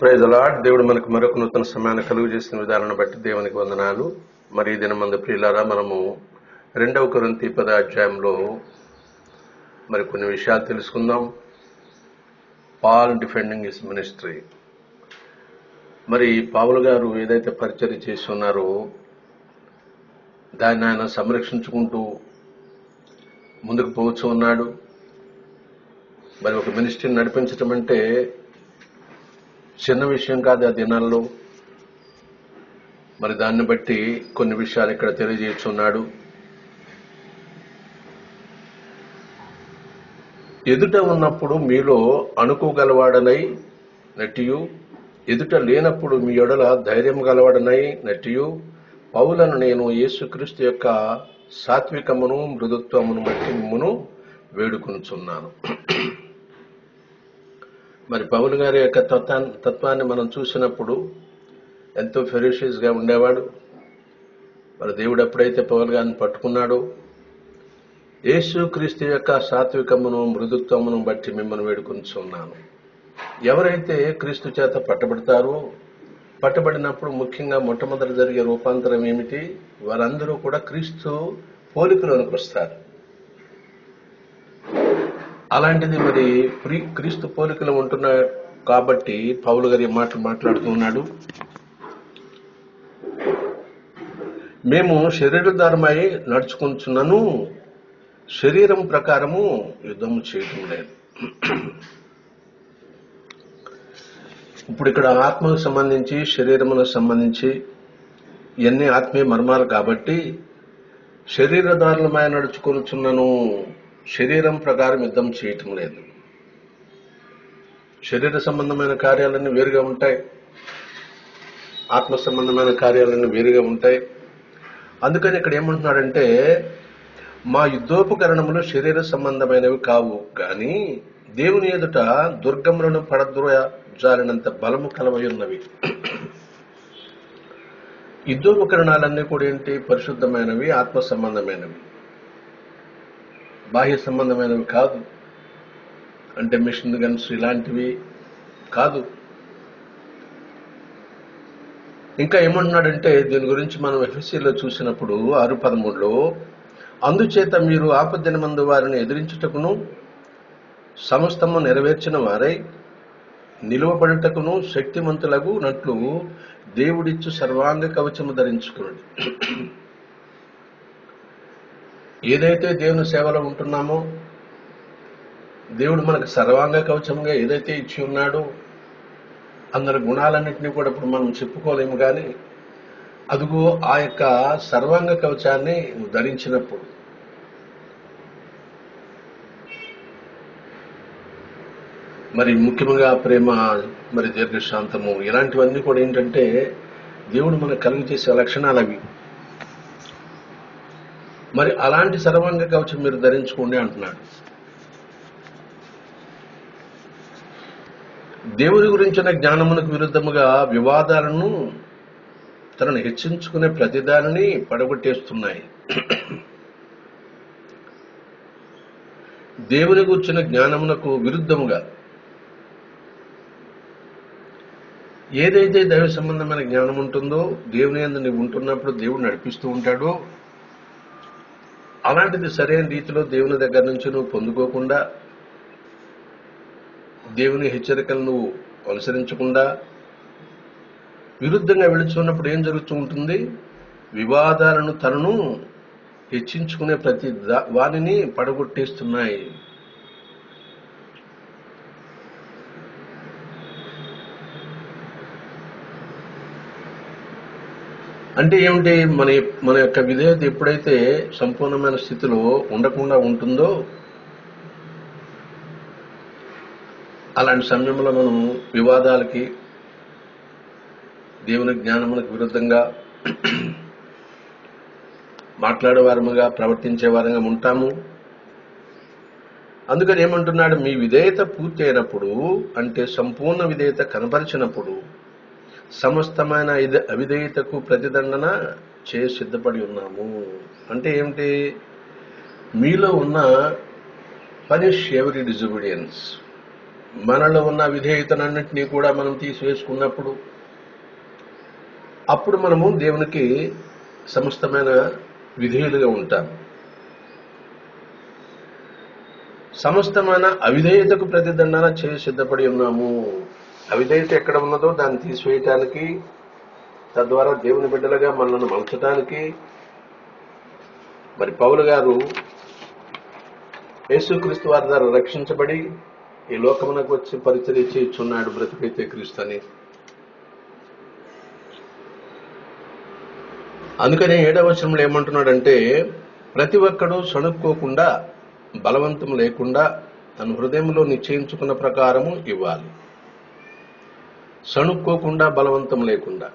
Praise అలాడ్ దేవుడు మనకు మరొక నూతన సమయాన్ని కలుగు చేసిన విధానాన్ని బట్టి దేవునికి వందనాలు. మరి ఈ దినమందు ప్రియులారా మనము రెండవ కొరంతి పద అధ్యాయంలో మరి కొన్ని విషయాలు తెలుసుకుందాం. పాల్ డిఫెండింగ్ ఇస్ మినిస్ట్రీ మరి పావులు గారు ఏదైతే పరిచయం చేసి ఉన్నారో దాన్ని ఆయన సంరక్షించుకుంటూ ముందుకు పోవచ్చు ఉన్నాడు మరి ఒక మినిస్ట్రీని నడిపించటం అంటే చిన్న విషయం కాదు ఆ దినాల్లో. మరి దాన్ని బట్టి కొన్ని విషయాలు ఇక్కడ తెలియజేస్తున్నాడు. ఎదుట ఉన్నప్పుడు మీలో అనుకోగలవాడనై నటియు ఎదుట లేనప్పుడు మీ ఎడల ధైర్యం గలవాడనై నటియు పౌలను నేను యేసుక్రీస్తు యొక్క సాత్వికమును మృదుత్వమును బట్టి మిమ్మును వేడుకొనుచున్నాను. మరి పౌలు గారి యొక్క తత్వాన్ని తత్వాన్ని మనం చూసినప్పుడు ఎంతో ఫెరీషియస్గా ఉండేవాడు. మరి దేవుడు ఎప్పుడైతే పౌలు గారిని పట్టుకున్నాడో యేసు క్రీస్తు యొక్క సాత్వికమును మృదుత్వమును బట్టి మిమ్మల్ని వేడుకొనిచున్నాను ఎవరైతే క్రీస్తు చేత పట్టబడతారో పట్టబడినప్పుడు ముఖ్యంగా మొట్టమొదటి జరిగే రూపాంతరం ఏమిటి? వారందరూ కూడా క్రీస్తు పోలికలోనికి వస్తారు. అలాంటిది మరి ప్రీ క్రీస్తు పోలికలు ఉంటున్నాయి కాబట్టి పౌలు గారి మాటలు మాట్లాడుతూ ఉన్నాడు. మేము శరీరధారమై నడుచుకుంటున్నాను శరీరం ప్రకారము యుద్ధము చేయటం లేదు. ఇప్పుడు ఇక్కడ ఆత్మకు సంబంధించి శరీరములకు సంబంధించి ఇవన్నీ ఆత్మీయ మర్మాలు కాబట్టి శరీరధారులమై నడుచుకొనుచున్నాను శరీరం ప్రకారం యుద్ధం చేయటం లేదు. శరీర సంబంధమైన కార్యాలన్నీ వేరుగా ఉంటాయి. ఆత్మ సంబంధమైన కార్యాలన్నీ వేరుగా ఉంటాయి. అందుకని ఇక్కడ ఏమంటున్నాడంటే మా యుద్ధోపకరణములు శరీర సంబంధమైనవి కావు కానీ దేవుని ఎదుట దుర్గములను పడద్రోయ జారినంత బలము కలవై ఉన్నవి యుద్ధోపకరణాలన్నీ కూడా ఏంటి? పరిశుద్ధమైనవి ఆత్మ సంబంధమైనవి. బాహ్య సంబంధమైనవి కాదు. అంటే మిషన్ గన్స్ ఇలాంటివి కాదు. ఇంకా ఏమంటున్నాడంటే దీని గురించి మనం ఎఫ్ఎస్సీలో చూసినప్పుడు ఆరు పదమూడులో అందుచేత మీరు ఆపద్దిన మందు వారిని ఎదిరించుటకును సమస్తము నెరవేర్చిన వారై నిలువబడుటకును శక్తిమంతులకు నట్లు దేవుడిచ్చు సర్వాంగ కవచము ధరించుకున్నాడు ఏదైతే దేవుని సేవలో ఉంటున్నామో దేవుడు మనకు సర్వాంగ కవచంగా ఏదైతే ఇచ్చి ఉన్నాడో అందరి గుణాలన్నింటినీ కూడా ఇప్పుడు మనం చెప్పుకోలేము కానీ అదుగో ఆ యొక్క సర్వాంగ కవచాన్ని నువ్వు ధరించినప్పుడు. మరి ముఖ్యంగా ప్రేమ మరి దీర్ఘశాంతము ఇలాంటివన్నీ కూడా ఏంటంటే దేవుడు మనకు కలుగు చేసే లక్షణాలు అవి మరి అలాంటి సర్వాంగ కవచం మీరు ధరించుకోండి అంటున్నాడు. దేవుని గురించిన జ్ఞానమునకు విరుద్ధముగా వివాదాలను తనను హెచ్చించుకునే ప్రతిదానిని పడగొట్టేస్తున్నాయి. దేవుని గురించిన జ్ఞానమునకు విరుద్ధముగా ఏదైతే దైవ సంబంధమైన జ్ఞానం ఉంటుందో దేవుని అందు నీవు ఉంటున్నప్పుడు దేవుడు నడిపిస్తూ ఉంటాడో అలాంటిది సరైన రీతిలో దేవుని దగ్గర నుంచి నువ్వు పొందుకోకుండా దేవుని హెచ్చరికలు నువ్వు అనుసరించకుండా విరుద్ధంగా వెళుతున్నప్పుడు ఏం జరుగుతూ ఉంటుంది? వివాదాలను తనను హెచ్చించుకునే ప్రతి దా- వానిని పడగొట్టేస్తున్నాయి. అంటే ఏమిటి? మన మన యొక్క విధేయత ఎప్పుడైతే సంపూర్ణమైన స్థితిలో ఉండకుండా ఉంటుందో అలాంటి సమయంలో మనం వివాదాలకి దేవుని జ్ఞానములకు విరుద్ధంగా మాట్లాడేవారముగా ప్రవర్తించే వారంగా ఉంటాము. అందుకని ఏమంటున్నాడు? మీ విధేయత పూర్తి అయినప్పుడు అంటే సంపూర్ణ విధేయత కనపరిచినప్పుడు సమస్తమైన ఇది అవిధేయతకు ప్రతిదండన చే సిద్ధపడి ఉన్నాము. అంటే ఏమిటి? మీలో ఉన్న పనిష్ ఎవరీ డిజొబీడియన్స్ మనలో ఉన్న విధేయతనన్నింటినీ కూడా మనం తీసివేసుకున్నప్పుడు అప్పుడు మనము దేవునికి సమస్తమైన విధేయులుగా ఉంటాం. సమస్తమైన అవిధేయతకు ప్రతిదండన చే సిద్ధపడి ఉన్నాము. అవిధేయత ఎక్కడ ఉన్నదో దాన్ని తీసివేయటానికి తద్వారా దేవుని బిడ్డలుగా మనల్ని మలచడానికి మరి పౌలు గారు యేసుక్రీస్తు వారి ద్వారా రక్షించబడి ఈ లోకమునకు వచ్చి పరిచర్య చేయుచున్నాడు బ్రతికైతే క్రీస్తు అని అందుకనే ఏడవ వచనంలో ఏమంటున్నాడంటే ప్రతి ఒక్కడు సణుక్కోకుండా బలవంతం లేకుండా తన హృదయంలో నిశ్చయించుకున్న ప్రకారము ఇవ్వాలి. సణుక్కోకుండా బలవంతం లేకుండా.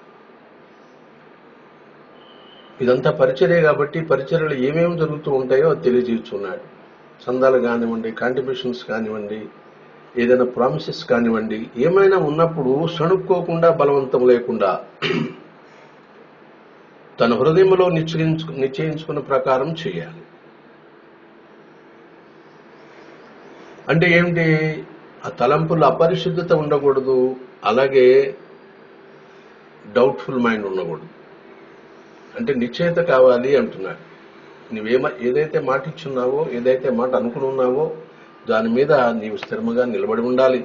ఇదంతా పరిచర్య కాబట్టి పరిచర్యలు ఏమేమి జరుగుతూ ఉంటాయో అది తెలియజేస్తున్నాడు. చందాలు కానివ్వండి కాంట్రిబ్యూషన్స్ కానివ్వండి ఏదైనా ప్రామిసెస్ కానివ్వండి ఏమైనా ఉన్నప్పుడు సణుక్కోకుండా బలవంతం లేకుండా తన హృదయంలో నిశ్చయించు నిశ్చయించుకున్న ప్రకారం చేయాలి. అంటే ఏమిటి? ఆ తలంపుల్లో అపరిశుద్ధత ఉండకూడదు అలాగే డౌట్ఫుల్ మైండ్ ఉండకూడదు. అంటే నిశ్చయత కావాలి అంటున్నాడు నువ్వేమ ఏదైతే మాట ఇచ్చున్నావో ఏదైతే మాట అనుకుని ఉన్నావో దాని మీద నీవు స్థిరముగా నిలబడి ఉండాలి.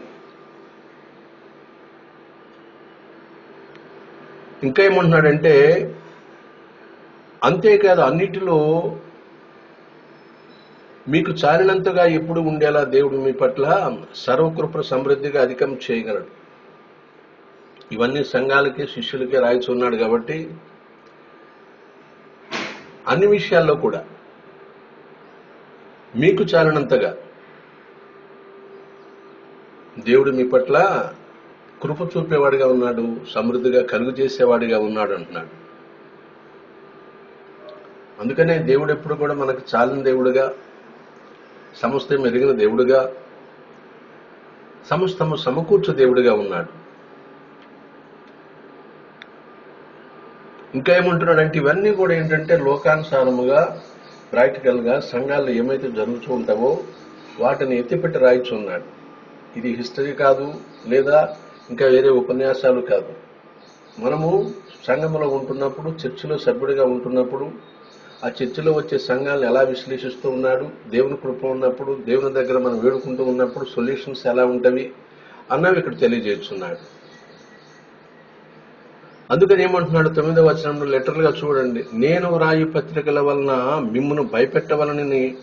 ఇంకా ఏమంటున్నాడంటే అంతేకాదు అన్నిటిలో మీకు చాలినంతగా ఎప్పుడు ఉండేలా దేవుడు మీ పట్ల సర్వకృప సమృద్ధిగా అధికం చేయగలడు. ఇవన్నీ సంఘాలకి శిష్యులకి రాయిచున్నాడు కాబట్టి అన్ని విషయాల్లో కూడా మీకు చాలినంతగా దేవుడు మీ పట్ల కృప చూపేవాడిగా ఉన్నాడు సమృద్ధిగా కలుగు చేసేవాడిగా ఉన్నాడు అంటున్నాడు. అందుకనే దేవుడు ఎప్పుడు కూడా మనకు చాలిన దేవుడుగా సమస్తం ఎరిగిన దేవుడుగా సమస్తము సమకూర్చు దేవుడిగా ఉన్నాడు. ఇంకా ఏమంటున్నాడంటే ఇవన్నీ కూడా ఏంటంటే లోకానుసారముగా ప్రాక్టికల్గా సంఘాల్లో ఏమైతే జరుగుతూ ఉంటావో వాటిని ఎత్తిపెట్టి రాయిచున్నాడు ఇది హిస్టరీ కాదు లేదా ఇంకా వేరే ఉపన్యాసాలు కాదు. మనము సంఘంలో ఉంటున్నప్పుడు చర్చిలో సభ్యుడిగా ఉంటున్నప్పుడు ఆ చర్చిలో వచ్చే సంఘాలను ఎలా విశ్లేషిస్తూ ఉన్నాడు దేవుని కృప ఉన్నప్పుడు దేవుని దగ్గర మనం వేడుకుంటూ ఉన్నప్పుడు సొల్యూషన్స్ ఎలా ఉంటవి అన్నవి ఇక్కడ తెలియజేస్తున్నాడు. అందుకని ఏమంటున్నాడు తొమ్మిదవ వచనంలో లెటర్లుగా చూడండి నేను రాయి పత్రికల వలన మిమ్మును భయపెట్టవలనని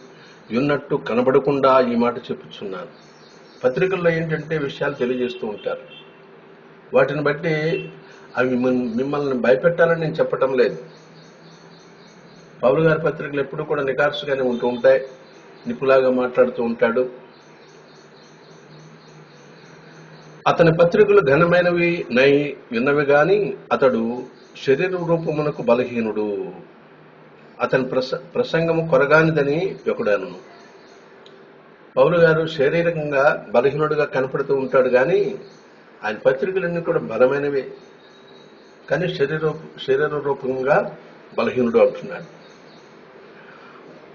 ఉన్నట్టు కనబడకుండా ఈ మాట చెప్పుచున్నాను. పత్రికల్లో ఏంటంటే విషయాలు తెలియజేస్తూ ఉంటారు. వాటిని బట్టి అవి మిమ్మల్ని మిమ్మల్ని భయపెట్టాలని నేను చెప్పటం లేదు. పౌరు గారి పత్రికలు ఎప్పుడు కూడా నికార్సుగానే ఉంటూ ఉంటాయి. నిపులాగా మాట్లాడుతూ ఉంటాడు. అతని పత్రికలు ఘనమైనవి నై విన్నవి గాని అతడు శరీర రూపమునకు బలహీనుడు. అతని ప్రస ప్రసంగము కొరగానిదని ఒకడాను పౌరు గారు శారీరకంగా బలహీనుడుగా కనపడుతూ ఉంటాడు కానీ ఆయన పత్రికలన్నీ కూడా బలమైనవే. కానీ శరీర శరీర రూపంగా బలహీనుడు అంటున్నాడు.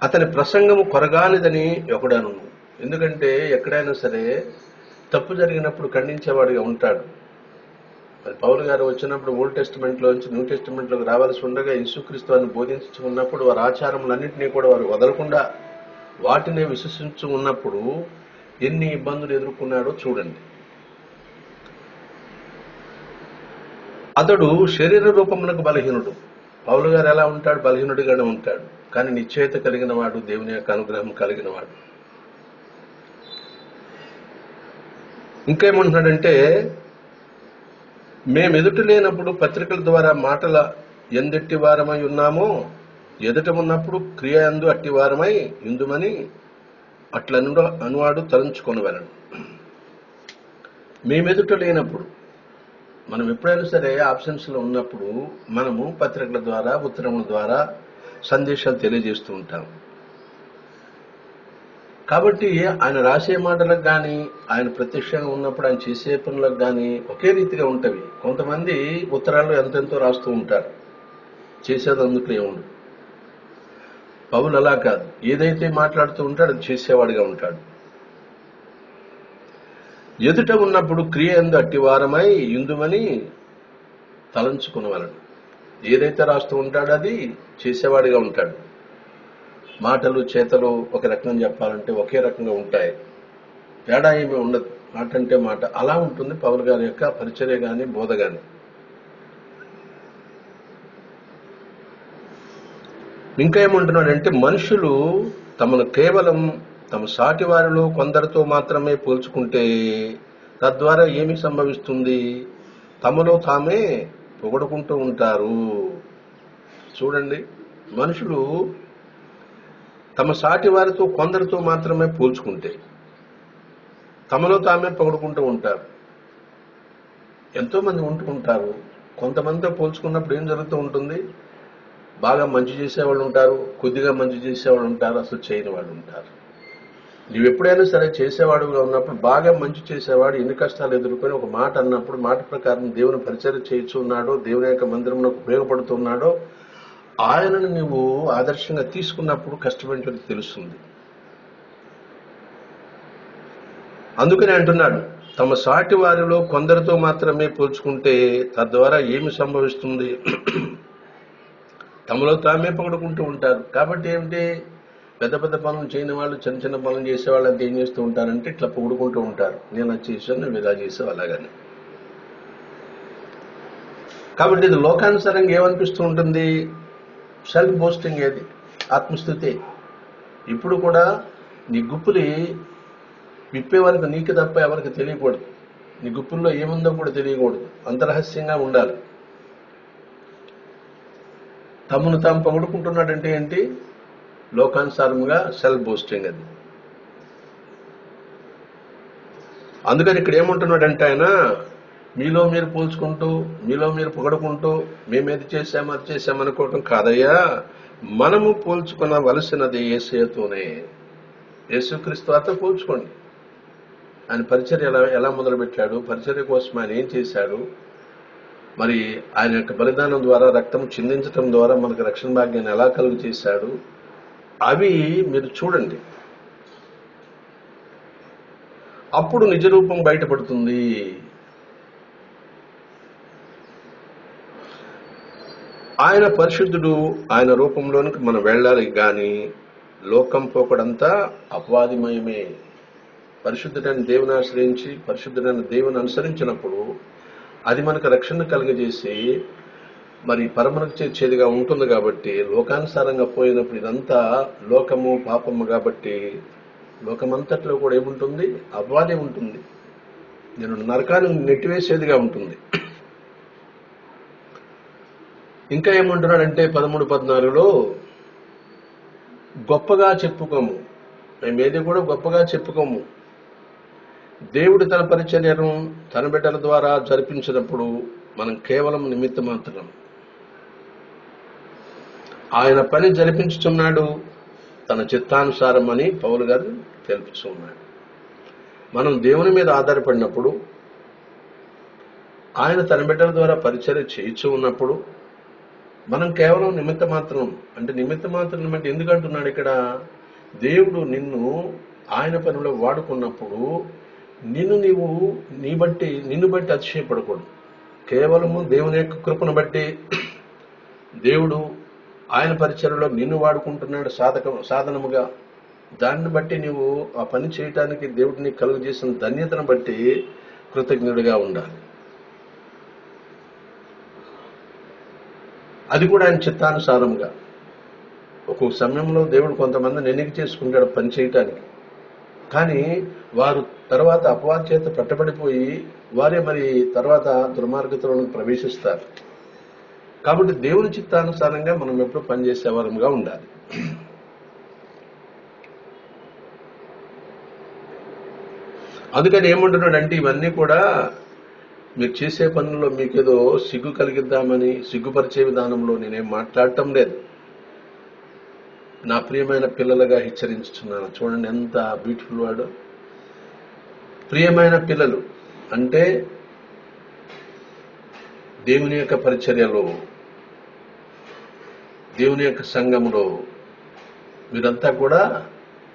అతని ప్రసంగము కొరగానిదని ఒకడను ఎందుకంటే ఎక్కడైనా సరే తప్పు జరిగినప్పుడు ఖండించేవాడిగా ఉంటాడు. మరి పౌలు గారు వచ్చినప్పుడు ఓల్డ్ టెస్టిమెంట్లోంచి న్యూ టెస్టిమెంట్లోకి రావాల్సి ఉండగా యేసుక్రీస్తు వారిని బోధించి ఉన్నప్పుడు వారి ఆచారములన్నింటినీ కూడా వారు వదలకుండా వాటినే విశ్వసించు ఉన్నప్పుడు ఎన్ని ఇబ్బందులు ఎదుర్కొన్నాడో చూడండి. అతడు శరీర రూపమునకు బలహీనుడు. పౌలు గారు ఎలా ఉంటాడు? బలహీనుడిగానే ఉంటాడు. కానీ నిశ్చయిత కలిగిన వాడు దేవుని యొక్క అనుగ్రహం కలిగిన వాడు. ఇంకేమంటున్నాడంటే మేము ఎదుట లేనప్పుడు పత్రికల ద్వారా మాటల ఎందెట్టి వారమై ఉన్నామో ఎదుట ఉన్నప్పుడు క్రియ ఎందు అట్టి వారమై ఇందుమని అట్లను అనువాడు తలంచుకొని వెళ్ళను మేమెదుట లేనప్పుడు మనం ఎప్పుడైనా సరే ఆప్షన్స్లో ఉన్నప్పుడు మనము పత్రికల ద్వారా ఉత్తరముల ద్వారా సందేశాలు తెలియజేస్తూ ఉంటాం. కాబట్టి ఆయన రాసే మాటలకు కానీ ఆయన ప్రత్యక్షంగా ఉన్నప్పుడు ఆయన చేసే పనులకు కానీ ఒకే రీతిగా ఉంటవి. కొంతమంది ఉత్తరాలు ఎంతెంతో రాస్తూ ఉంటారు. చేసేది అందుకు ఏముండదు పౌలు అలా కాదు. ఏదైతే మాట్లాడుతూ ఉంటాడో అది చేసేవాడిగా ఉంటాడు. ఎదుట ఉన్నప్పుడు క్రియ ఎందు అట్టివారమై ఇందుమని తలంచుకునవలను ఏదైతే రాస్తూ ఉంటాడో అది చేసేవాడిగా ఉంటాడు. మాటలు చేతలు ఒక రకంగా చెప్పాలంటే ఒకే రకంగా ఉంటాయి. తేడా ఏమీ ఉండదు. మాట అంటే మాట. అలా ఉంటుంది పౌల్ గారి యొక్క పరిచర్య కానీ బోధ గాని. ఇంకా ఏమంటున్నాడంటే మనుషులు తమను కేవలం తమ సాటి వారిలో కొందరితో మాత్రమే పోల్చుకుంటే తద్వారా ఏమి సంభవిస్తుంది? తమలో తామే పొగడుకుంటూ ఉంటారు. చూడండి మనుషులు తమ సాటి వారితో కొందరితో మాత్రమే పోల్చుకుంటే తమలో తామే పొగడుకుంటూ ఉంటారు. ఎంతోమంది ఉంటూ ఉంటారు కొంతమందితో పోల్చుకున్నప్పుడు ఏం జరుగుతూ ఉంటుంది? బాగా మంచి చేసేవాళ్ళు ఉంటారు కొద్దిగా మంచి చేసేవాళ్ళు ఉంటారు అసలు చేయని వాళ్ళు ఉంటారు. నువ్వు ఎప్పుడైనా సరే చేసేవాడుగా ఉన్నప్పుడు బాగా మంచి చేసేవాడు ఎన్ని కష్టాలు ఎదుర్కొని ఒక మాట అన్నప్పుడు మాట ప్రకారం దేవుని పరిచయం చేయొచ్చు ఉన్నాడో దేవుని యొక్క మందిరంలో ఉపయోగపడుతున్నాడో ఆయనను నువ్వు ఆదర్శంగా తీసుకున్నప్పుడు కష్టపడి తెలుస్తుంది. అందుకని అంటున్నాడు తమ సాటి వారిలో కొందరితో మాత్రమే పోల్చుకుంటే తద్వారా ఏమి సంభవిస్తుంది? తమలో తామే పగడుకుంటూ ఉంటారు. కాబట్టి ఏమిటి? పెద్ద పెద్ద పనులు చేయని వాళ్ళు చిన్న చిన్న పనులు చేసే వాళ్ళంతా ఏం చేస్తూ ఉంటారంటే ఇట్లా పొగుడుకుంటూ ఉంటారు. నేను అది చేశాను నువ్వు ఇలా చేసావు అలాగని. కాబట్టి ఇది లోకానుసారంగా ఏమనిపిస్తూ ఉంటుంది? సెల్ఫ్ బోస్టింగ్ ఏది? ఆత్మస్థుతి. ఇప్పుడు కూడా నీ గుప్పులి విప్పే వరకు నీకు తప్ప ఎవరికి తెలియకూడదు. నీ గుప్పుల్లో ఏముందో కూడా తెలియకూడదు. అంతరహస్యంగా ఉండాలి. తమను తాము పొగుడుకుంటున్నాడంటే ఏంటి? లోకానుసారముగా సెల్ఫ్ బూస్టింగ్ అది. అందుకని ఇక్కడ ఏమంటున్నాడంటే ఆయన మీలో మీరు పోల్చుకుంటూ మీలో మీరు పొగడుకుంటూ మేము ఏది చేశాము అది చేశాము అనుకోవటం కాదయ్యా. మనము పోల్చుకునవలసినది ఏసేతోనే యేసుక్రీస్తు వారితో పోల్చుకోండి. ఆయన పరిచర్య ఎలా ఎలా మొదలుపెట్టాడు పరిచర్య కోసం ఆయన ఏం చేశాడు? మరి ఆయన యొక్క బలిదానం ద్వారా రక్తం చిందించటం ద్వారా మనకు రక్షణ భాగ్యాన్ని ఎలా కలుగు చేశాడు అవి మీరు చూడండి. అప్పుడు నిజ రూపం బయటపడుతుంది. ఆయన పరిశుద్ధుడు ఆయన రూపంలోనికి మనం వెళ్ళాలి కానీ లోకం పోకడంతా అపవాదిమయమే. పరిశుద్ధుడైన దేవుని ఆశ్రయించి పరిశుద్ధుడైన దేవుని అనుసరించినప్పుడు అది మనకు రక్షణ కలుగజేసి మరి పరమనకు చేర్చేదిగా ఉంటుంది కాబట్టి లోకానుసారంగా పోయినప్పుడు ఇదంతా లోకము పాపము కాబట్టి లోకమంతట్లో కూడా ఏముంటుంది? అపవాదే ఉంటుంది. నేను నరకాన్ని నెట్టివేసేదిగా ఉంటుంది. ఇంకా ఏమంటున్నాడంటే పదమూడు పద్నాలుగులో గొప్పగా చెప్పుకోము. మేమేది కూడా గొప్పగా చెప్పుకోము. దేవుడు తన పరిచర్యను తన బిడ్డల ద్వారా జరిపించినప్పుడు మనం కేవలం నిమిత్త మాత్రం ఆయన పని జరిపించుతున్నాడు తన చిత్తానుసారం అని పౌలు గారు తెలుపుతున్నాడు మనం దేవుని మీద ఆధారపడినప్పుడు ఆయన తన బిడ్డల ద్వారా పరిచర్య చేయించు ఉన్నప్పుడు మనం కేవలం నిమిత్త మాత్రం అంటే నిమిత్త మాత్రం అంటే ఎందుకంటున్నాడు ఇక్కడ? దేవుడు నిన్ను ఆయన పనిలో వాడుకున్నప్పుడు నిన్ను నీవు నీ బట్టి నిన్ను బట్టి అతిశయపడకూడదు. కేవలము దేవుని యొక్క కృపను బట్టి దేవుడు ఆయన పరిచయంలో నిన్ను వాడుకుంటున్నాడు సాధక సాధనముగా. దాన్ని బట్టి నీవు ఆ పని చేయటానికి దేవుడిని కలుగు చేసిన ధన్యతను బట్టి కృతజ్ఞుడిగా ఉండాలి. అది కూడా ఆయన చిత్తానుసారంగా. ఒక్కొక్క సమయంలో దేవుడు కొంతమందిని ఎన్నిక చేసుకుంటాడు పని చేయటానికి. కానీ వారు తర్వాత అపవాద చేత పట్టబడిపోయి వారే మరి తర్వాత దుర్మార్గతలను ప్రవేశిస్తారు. కాబట్టి దేవుని చిత్తానుసారంగా మనం ఎప్పుడు పనిచేసేవారంగా ఉండాలి. అందుకని ఏమంటున్నాడంటే ఇవన్నీ కూడా మీరు చేసే పనుల్లో మీకేదో సిగ్గు కలిగిద్దామని సిగ్గుపరిచే విధానంలో నేనేం మాట్లాడటం లేదు. నా ప్రియమైన పిల్లలుగా హెచ్చరించుతున్నాను. చూడండి ఎంత బ్యూటిఫుల్ వాడు. ప్రియమైన పిల్లలు అంటే దేవుని యొక్క పరిచర్యలో దేవుని యొక్క సంఘంలో మీరంతా కూడా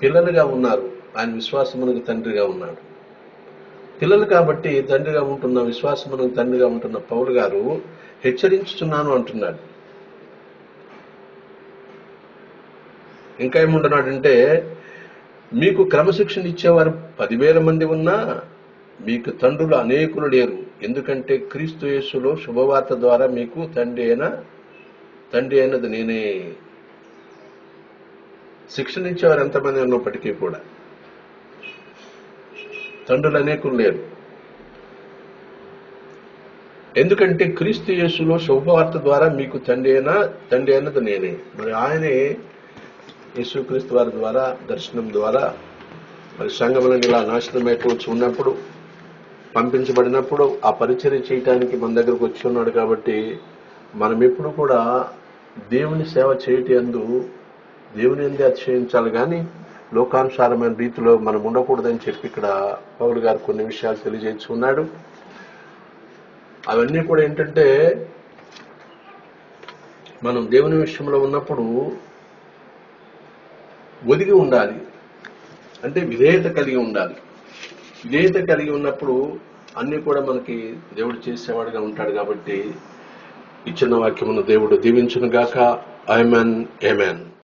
పిల్లలుగా ఉన్నారు. ఆయన విశ్వాసమునకు తండ్రిగా ఉన్నాడు. పిల్లలు కాబట్టి తండ్రిగా ఉంటున్న విశ్వాసమునకు తండ్రిగా ఉంటున్న పౌలు గారు హెచ్చరించుతున్నాను అంటున్నాడు. ఇంకా ఏముంటున్నాడంటే మీకు క్రమశిక్షణ ఇచ్చేవారు పదివేల మంది ఉన్నా మీకు తండ్రులు అనేకులు లేరు. ఎందుకంటే క్రీస్తు యేసులో శుభవార్త ద్వారా మీకు తండ్రి అయిన తండ్రి అయినది నేనే. శిక్షణ ఇచ్చేవారు ఎంతమంది ఉన్నప్పటికీ కూడా తండ్రులు అనేకులు లేరు. ఎందుకంటే క్రీస్తు యేసులో శుభవార్త ద్వారా మీకు తండ్రి అయినా తండ్రి అయినది నేనే. మరి ఆయనే యేసుక్రీస్తు వారి ద్వారా దర్శనం ద్వారా మరి సంగమనం ఇలా నాశనం అయిపోవచ్చు ఉన్నప్పుడు పంపించబడినప్పుడు ఆ పరిచర్య చేయటానికి మన దగ్గరకు వచ్చి ఉన్నాడు కాబట్టి మనం ఎప్పుడు కూడా దేవుని సేవ చేయటి అందు దేవుని ఎందు అతిశయించాలి. కానీ లోకానుసారమైన రీతిలో మనం ఉండకూడదని చెప్పి ఇక్కడ పౌరు గారు కొన్ని విషయాలు తెలియజేస్తున్నాడు. అవన్నీ కూడా ఏంటంటే మనం దేవుని విషయంలో ఉన్నప్పుడు ఒదిగి ఉండాలి. అంటే విధేయత కలిగి ఉండాలి. విధేయత కలిగి ఉన్నప్పుడు అన్ని కూడా మనకి దేవుడు చేసేవాడుగా ఉంటాడు కాబట్టి ఇచ్చిన వాక్యమును దేవుడు దీవించునుగాక. ఐమెన్ ఏమెన్